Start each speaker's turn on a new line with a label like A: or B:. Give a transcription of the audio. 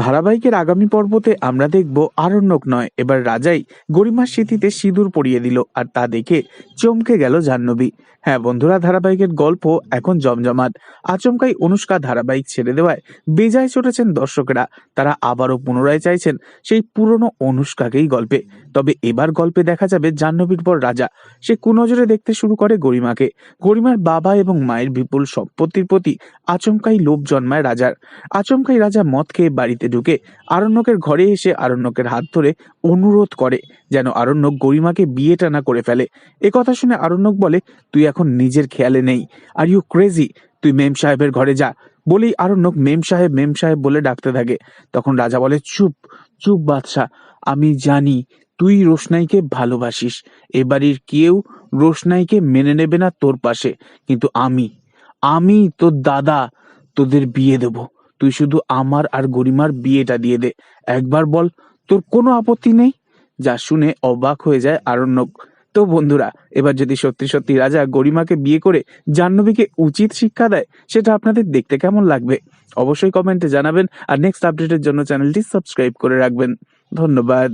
A: ধারাবাহিকের আগামী পর্বতে আমরা দেখব আরণ্যক নয়। এবার রাজাই গরিমার স্মৃতিতে সিঁদুর পরিয়ে দিল আর তা দেখে চমকে গেল জাহ্নবী। হ্যাঁ বন্ধুরা, ধারাবাহিকের গল্প এখন জমজমাট। আচমকাই অনুষ্কা ধারাবাহিক ছেড়ে দেওয়ায় বেজায় চটেছেন দর্শকেরা। তারা আবারও পুনরায় চাইছেন সেই পুরনো অনুষ্কাকেই গল্পে। তবে এবার গল্পে দেখা যাবে জাহ্নবীর পর রাজা। সে কুনজরে দেখতে শুরু করে গরিমাকে। গরিমার বাবা এবং মায়ের বিপুল সম্পত্তির প্রতি আচমকাই লোভ জন্মায় রাজার। আচমকাই রাজা মদ খেয়ে বাড়িতে ঢুকে আরণ্যকের ঘরে এসে আরণ্যকের হাত ধরে অনুরোধ করে যেন আরণ্যক গরিমাকে বিয়ে টানা করে ফেলে। কথা শুনে আরণ্যক বলে, তুই এখন নিজের খেয়ালে নেই। আর ইউ ক্রেজি তুই মেম সাহেবের ঘরে যা। বলেই আরণ্যক মেম সাহেব মেম সাহেব বলে ডাকতে থাকে। তখন রাজা বলে, চুপ চুপ বাদশাহ। আমি জানি তুই রোশনাইকে ভালোবাসিস। এ বাড়ির কেউ রোশনাইকে মেনে নেবে না তোর পাশে। কিন্তু আমি আমি তোর দাদা তোদের বিয়ে দেব। তুই শুধু আমার আর গরিমার বিয়েটা দিয়ে দে। একবার বল, তোর কোনো আপত্তি নেই? যা শুনে অবাক হয়ে যায় আরণ্যক। তো বন্ধুরা, এবার যদি সত্যি সত্যি রাজা গরিমাকে বিয়ে করে জাহ্নবীকে উচিত শিক্ষা দেয়, সেটা আপনাদের দেখতে কেমন লাগবে? অবশ্যই কমেন্টে জানাবেন আর নেক্সট আপডেটের জন্য চ্যানেলটি সাবস্ক্রাইব করে রাখবেন। ধন্যবাদ।